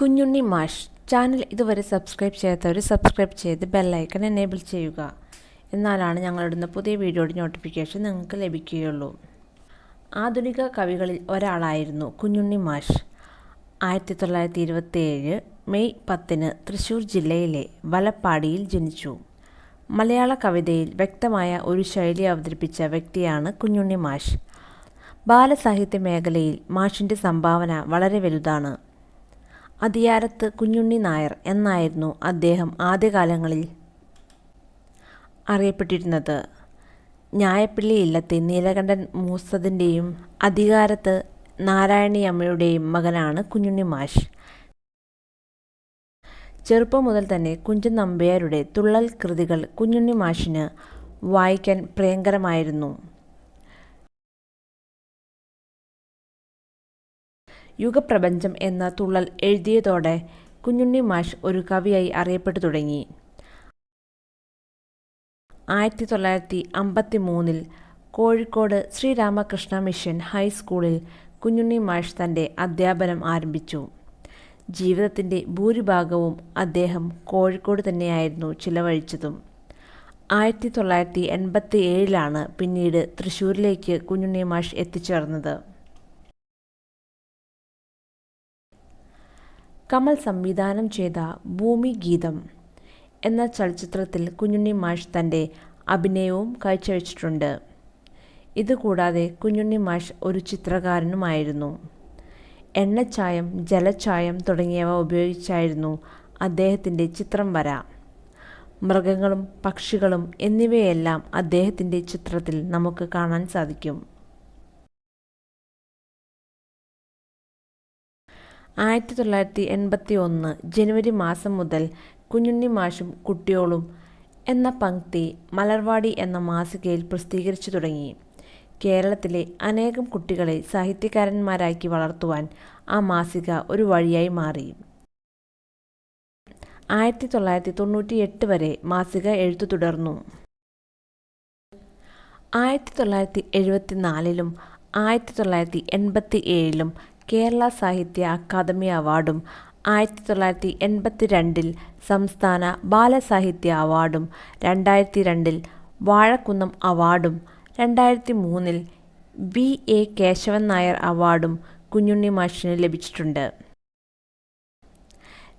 കുഞ്ഞുണ്ണി മാഷ് ചാനൽ ഇതുവരെ സബ്സ്ക്രൈബ് ചെയ്യാത്തവർ സബ്സ്ക്രൈബ് ചെയ്ത് ബെല്ലൈക്കൺ എനേബിൾ ചെയ്യുക. എന്നാലാണ് ഞങ്ങളിടുന്ന പുതിയ വീഡിയോയുടെ നോട്ടിഫിക്കേഷൻ നിങ്ങൾക്ക് ലഭിക്കുകയുള്ളൂ. ആധുനിക കവികളിൽ ഒരാളായിരുന്നു കുഞ്ഞുണ്ണി മാഷ്. ആയിരത്തി തൊള്ളായിരത്തി ഇരുപത്തിയേഴ് മെയ് പത്തിന് തൃശ്ശൂർ ജില്ലയിലെ വലപ്പാടിയിൽ ജനിച്ചു. മലയാള കവിതയിൽ വ്യക്തമായ ഒരു ശൈലി അവതരിപ്പിച്ച വ്യക്തിയാണ് കുഞ്ഞുണ്ണി മാഷ്. ബാലസാഹിത്യ മേഖലയിൽ മാഷിന്റെ സംഭാവന വളരെ വലുതാണ്. അതിയാരത്ത് കുഞ്ഞുണ്ണി നായർ എന്നായിരുന്നു അദ്ദേഹം ആദ്യകാലങ്ങളിൽ അറിയപ്പെട്ടിരുന്നത്. ഞായപ്പിള്ളി ഇല്ലത്തെ നീലകണ്ഠൻ മൂസതിന്റെയും അധികാരത്ത് നാരായണിയമ്മയുടെയും മകനാണ് കുഞ്ഞുണ്ണി മാഷ്. ചെറുപ്പം മുതൽ തന്നെ കുഞ്ചൻ നമ്പ്യാരുടെ തുള്ളൽ കൃതികൾ കുഞ്ഞുണ്ണി മാഷിന് വായിക്കാൻ പ്രിയങ്കരമായിരുന്നു. യുഗപ്രപഞ്ചം എന്ന തുള്ളൽ എഴുതിയതോടെ കുഞ്ഞുണ്ണി മാഷ് ഒരു കവിയായി അറിയപ്പെട്ടു തുടങ്ങി. ആയിരത്തി തൊള്ളായിരത്തി അമ്പത്തി മൂന്നിൽ കോഴിക്കോട് ശ്രീരാമകൃഷ്ണ മിഷൻ ഹൈസ്കൂളിൽ കുഞ്ഞുണ്ണി മാഷ് തന്റെ അധ്യാപനം ആരംഭിച്ചു. ജീവിതത്തിന്റെ ഭൂരിഭാഗവും അദ്ദേഹം കോഴിക്കോട് തന്നെയായിരുന്നു ചിലവഴിച്ചതും. ആയിരത്തി തൊള്ളായിരത്തി എൺപത്തി ഏഴിലാണ് പിന്നീട് തൃശ്ശൂരിലേക്ക് കുഞ്ഞുണ്ണി മാഷ് എത്തിച്ചേർന്നത്. കമൽ സംവിധാനം ചെയ്ത ഭൂമി ഗീതം എന്ന ചലച്ചിത്രത്തിൽ കുഞ്ഞുണ്ണി മാഷ് തന്റെ അഭിനയവും കാഴ്ചവെച്ചിട്ടുണ്ട്. ഇതുകൂടാതെ കുഞ്ഞുണ്ണി മാഷ് ഒരു ചിത്രകാരനുമായിരുന്നു. എണ്ണച്ചായം ജലച്ചായം തുടങ്ങിയവ ഉപയോഗിച്ചായിരുന്നു അദ്ദേഹത്തിന്റെ ചിത്രം വര. മൃഗങ്ങളും പക്ഷികളും എന്നിവയെല്ലാം അദ്ദേഹത്തിന്റെ ചിത്രത്തിൽ നമുക്ക് കാണാൻ സാധിക്കും. ആയിരത്തി തൊള്ളായിരത്തി എൺപത്തി ഒന്ന് ജനുവരി മാസം മുതൽ കുഞ്ഞുണ്ണി മാഷും കുട്ടിയോളും എന്ന പങ്ക്തി മലർവാടി എന്ന മാസികയിൽ പ്രസിദ്ധീകരിച്ചു തുടങ്ങി. കേരളത്തിലെ അനേകം കുട്ടികളെ സാഹിത്യകാരന്മാരാക്കി വളർത്തുവാൻ ആ മാസിക ഒരു വഴിയായി മാറി. ആയിരത്തി തൊള്ളായിരത്തി തൊണ്ണൂറ്റി എട്ട് വരെ മാസിക എഴുത്തു തുടർന്നു. ആയിരത്തി തൊള്ളായിരത്തി എഴുപത്തി നാലിലും ആയിരത്തി തൊള്ളായിരത്തി എൺപത്തി ഏഴിലും കേരള സാഹിത്യ അക്കാദമി അവാർഡും ആയിരത്തി തൊള്ളായിരത്തി എൺപത്തി രണ്ടിൽ സംസ്ഥാന ബാലസാഹിത്യ അവാർഡും രണ്ടായിരത്തി രണ്ടിൽ വാഴക്കുന്നം അവാർഡും രണ്ടായിരത്തി മൂന്നിൽ വി എ കേശവൻ നായർ അവാർഡും കുഞ്ഞുണ്ണി മാഷിന് ലഭിച്ചിട്ടുണ്ട്.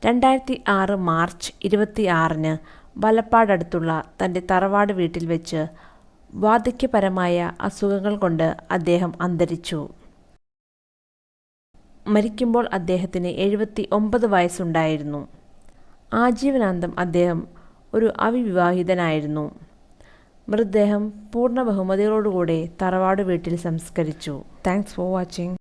രണ്ടായിരത്തി ആറ് മാർച്ച് ഇരുപത്തി ആറിന് വലപ്പാടടുത്തുള്ള തന്റെ തറവാട് വീട്ടിൽ വെച്ച് വാർദ്ധക്യപരമായ അസുഖങ്ങൾ കൊണ്ട് അദ്ദേഹം അന്തരിച്ചു. മരിക്കുമ്പോൾ അദ്ദേഹത്തിന് എഴുപത്തി ഒമ്പത് വയസ്സുണ്ടായിരുന്നു. ആജീവനാന്തം അദ്ദേഹം ഒരു അവിവാഹിതനായിരുന്നു. മൃതദേഹം പൂർണ ബഹുമതികളോടുകൂടെ തറവാട് വീട്ടിൽ സംസ്കരിച്ചു. Thanks for watching